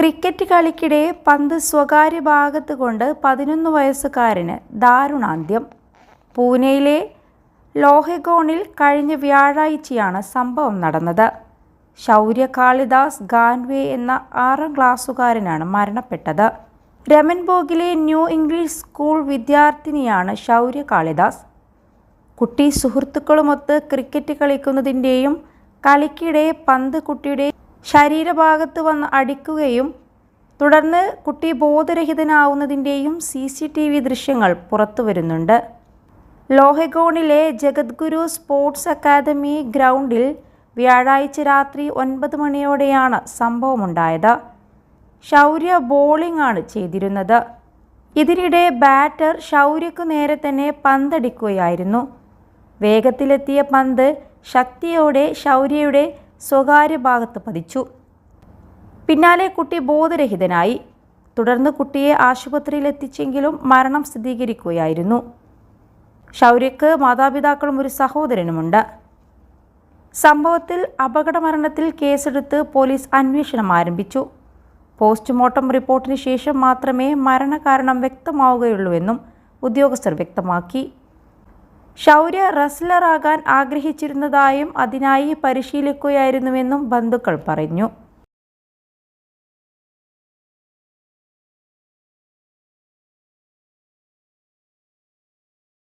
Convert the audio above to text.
Cricket കളിക്കിടെ പന്ത് സ്വകാര്യ ഭാഗത്ത് കൊണ്ട് പതിനൊന്ന് വയസ്സുകാരന് ദാരുണാന്ത്യം. പൂനെയിലെ ലോഹെഗോണിൽ കഴിഞ്ഞ വ്യാഴാഴ്ചയാണ് സംഭവം നടന്നത്. ശൗര്യ കാളിദാസ് ഗാൻവേ എന്ന ആറാം ക്ലാസ്സുകാരനാണ് മരണപ്പെട്ടത്. രമൻബോഗിലെ ന്യൂ ഇംഗ്ലീഷ് സ്കൂൾ വിദ്യാർത്ഥിനിയാണ് ശൗര്യ കാളിദാസ് കുട്ടി സുഹൃത്തുക്കളുമൊത്ത് ക്രിക്കറ്റ് കളിക്കുന്നതിന്റെയും കളിക്കിടെ പന്ത് കുട്ടിയുടെ ശരീരഭാഗത്ത് വന്ന് അടിക്കുകയും തുടർന്ന് കുട്ടി ബോധരഹിതനാവുന്നതിന്റെയും സി സി ടി വി ദൃശ്യങ്ങൾ പുറത്തു വരുന്നുണ്ട്. ലോഹഗോണിലെ ജഗദ്ഗുരു സ്പോർട്സ് അക്കാദമി ഗ്രൗണ്ടിൽ വ്യാഴാഴ്ച രാത്രി ഒൻപത് മണിയോടെയാണ് സംഭവമുണ്ടായത്. ശൗര്യ ബോളിംഗ് ആണ് ചെയ്തിരുന്നത്. ഇതിനിടെ ബാറ്റർ ശൗര്യക്കു നേരെ തന്നെ പന്തടിക്കുകയായിരുന്നു. വേഗത്തിലെത്തിയ പന്ത് ശക്തിയോടെ ശൗര്യയുടെ സ്വകാര്യ ഭാഗത്ത് പതിച്ചു. പിന്നാലെ കുട്ടി ബോധരഹിതനായി. തുടർന്ന് കുട്ടിയെ ആശുപത്രിയിൽ എത്തിച്ചെങ്കിലും മരണം സ്ഥിരീകരിക്കുകയായിരുന്നു. ഷൗര്യക്ക് മാതാപിതാക്കളും ഒരു സഹോദരനുമുണ്ട്. സംഭവത്തിൽ അപകടമരണത്തിൽ കേസെടുത്ത് പോലീസ് അന്വേഷണം ആരംഭിച്ചു. പോസ്റ്റ്മോർട്ടം റിപ്പോർട്ടിന് ശേഷം മാത്രമേ മരണകാരണം വ്യക്തമാവുകയുള്ളൂവെന്നും ഉദ്യോഗസ്ഥർ വ്യക്തമാക്കി. ശൗര്യ റെസ്ലറാകാൻ ആഗ്രഹിച്ചിരുന്നതായും അതിനായി പരിശീലിക്കുകയായിരുന്നുവെന്നും ബന്ധുക്കൾ പറഞ്ഞു